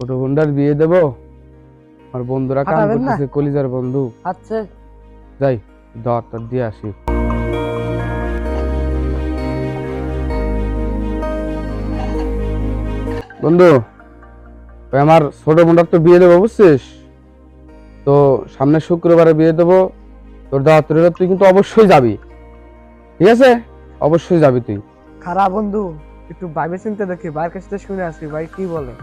ছোট বোনটার বিয়ে দেব। আমার বন্ধুরা কাম করতেছে কলিজার বন্ধু। আচ্ছা। যাই দাওয়াতটা দিয়ে আসি। বন্ধু আমার ছোট বোনটার তো বিয়ে দেবো বুঝছিস? তো সামনের শুক্রবারে বিয়ে দেবো। তোর দাওয়াত রইল, তুই কিন্তু অবশ্যই যাবি। ঠিক আছে? অবশ্যই যাবি তুই। খারাপ বন্ধু একটু ভাইবে চিন্তা দেখি ভাইয়ের কাছ শুনে আসি ভাই কি বলে?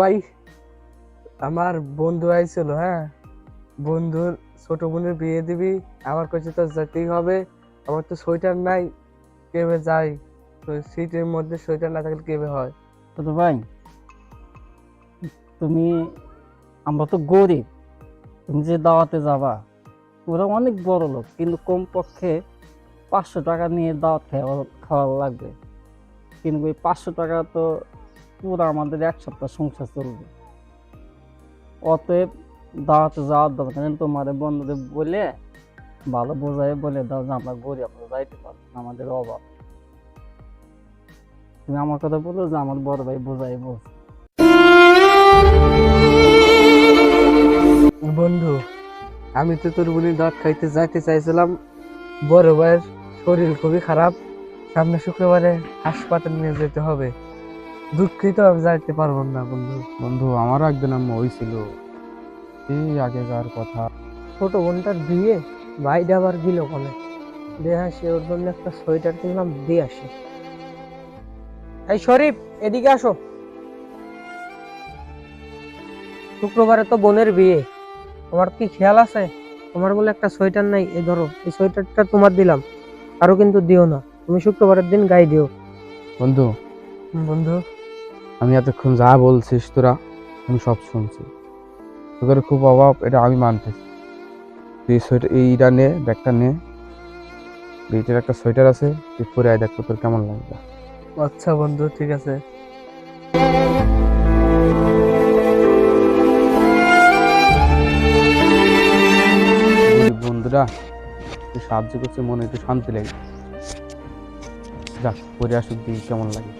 ভাই, আমার বন্ধু আইছিল হ্যাঁ? বন্ধুর ছোট বোনের বিয়ে দিবি, আমার কাছে তো যেতেই হবে। আমার তো সোয়েটার নাই, কেবে যাই? তো সিটের মধ্যে সোয়েটার না থাকলে কেবে হয়? ছোট ভাই, তুমি, আমরা তো গরিব, তুমি যে দাওয়াতে যাবা, ওরা অনেক বড় লোক, কিন্তু কমপক্ষে পাঁচশো টাকা নিয়ে দাওয়াত খাওয়া খাওয়া লাগবে। কিন্তু ওই পাঁচশো টাকা তো পুরো আমাদের এক সপ্তাহ সংসার চলবে। অতএব দাওয়াতে যাওয়ার দরকার নেই। তোমার বন্ধুদের বলে, ভালো বোঝাই বলে দাও যে আমরা গরিব যাইতে পারব আমাদের অভাব। তুমি আমার কথা বলো যে আমার বড় ভাই বোঝাই বলছে। বন্ধু, আমি তো তোর বোনের দাঁত খাইতে যাইতে চাইছিলাম। বড় ভাইয়ের শরীর খুবই খারাপ। সামনে শুক্রবারে হাসপাতাল নিয়ে যেতে হবে। দুঃখিত আমি যাইতে পারব না বন্ধু। বন্ধু আমারও একদিন আম্মা হয়েছিল এই আগেকার কথা। ছোট বোনটার বিয়ে ভাইটা আবার দিল কলে দিয়ে আসে ওর জন্য একটা সোয়েটার কিনলাম দিয়ে আসে। এই শরীফ এদিকে আসো। শুক্রবারে তো বোনের বিয়ে। তোমার কি খেয়াল আছে? তোমার বলে একটা সোয়েটার নাই এই ধরো এই সোয়েটারটা তোমার দিলাম। আরও কিন্তু দিও না। তুমি শুক্রবারের দিন গায়ে দিও। বন্ধু। বন্ধু। আমি এতক্ষণ যা বলছিস তোরা আমি সব শুনছি। তোদের খুব অভাব এটা আমি মানতেছি। তুই সোয়েটার এইটা নে ব্যাগটা নে। এইটার একটা সোয়েটার আছে তুই পরে আয় দেখো তোর কেমন লাগবে। আচ্ছা বন্ধু ঠিক আছে। বন্ধুরা সাহায্য করছে মনে একটু শান্তি লাগে। যাক পরে আসুক দিই কেমন লাগে।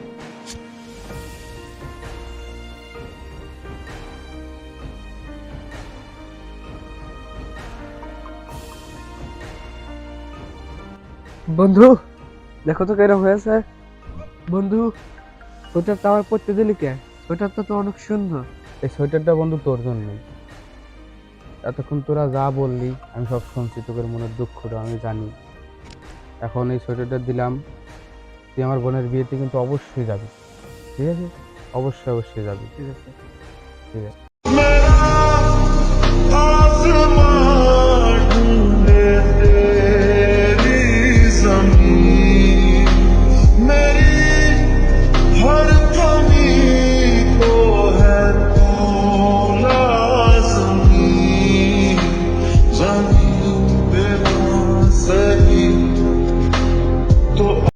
বন্ধু দেখো তো কেরম হয়েছে। বন্ধু সোয়েটার তো আমার পড়তে দিলি কে? সোয়েটারটা তো অনেক সুন্দর। এই সোয়েটারটা বন্ধু তোর জন্য এতক্ষণ তোরা যা বললি আমি সব শুনছি তোদের মনের দুঃখটা আমি জানি। এখন এই সোয়েটারটা দিলাম তুই আমার বোনের বিয়েতে কিন্তু অবশ্যই যাবি। ঠিক আছে? অবশ্যই অবশ্যই যাবি। ঠিক আছে। ঠিক আছে।